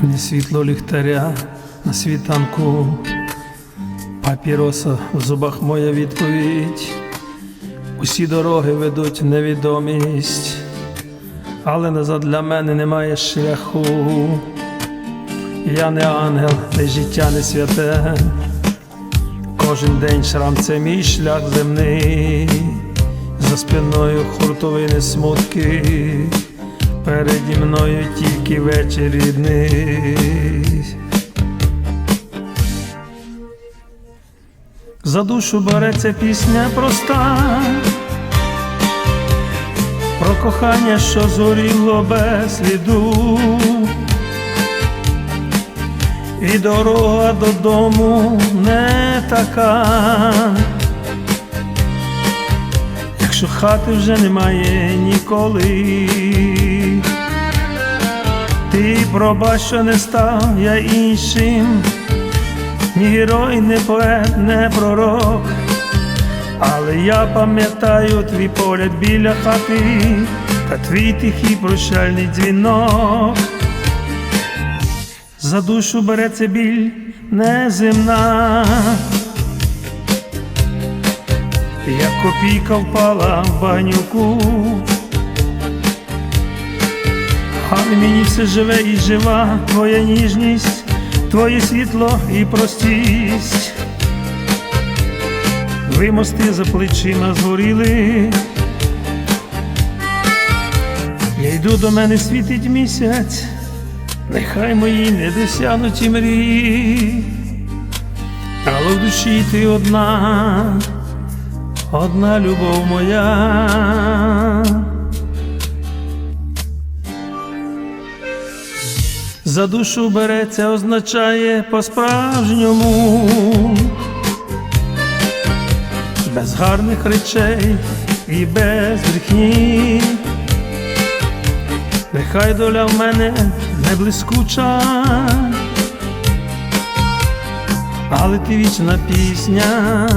Темне світло ліхтаря на світанку, папіроса в зубах моя відповідь. Усі дороги ведуть невідомість, але назад для мене немає шляху. Я не ангел, не життя не святе. Кожен день шрам це мій шлях земний, за спиною хуртовини смутки, переді мною тільки вечір рідний. За душу береться пісня проста, про кохання, що зоріло без сліду. І дорога додому не така, якщо хати вже немає ніколи, ти пробач, що не став я іншим, ні герой, не поет, не пророк, але я пам'ятаю твій погляд біля хати та твій тихий прощальний дзвінок. За душу береться біль неземна, як копійка впала в банюку, але мені все живе і жива твоя ніжність, твоє світло і простість. Ви мости за плечима згоріли. Я йду до мене світить місяць. Нехай мої недосягнуті мрії, але в душі ти одна, одна любов моя. За душу береться, означає по-справжньому, без гарних речей і без брехні. Нехай доля в мене не блискуча, але ти вічна пісня.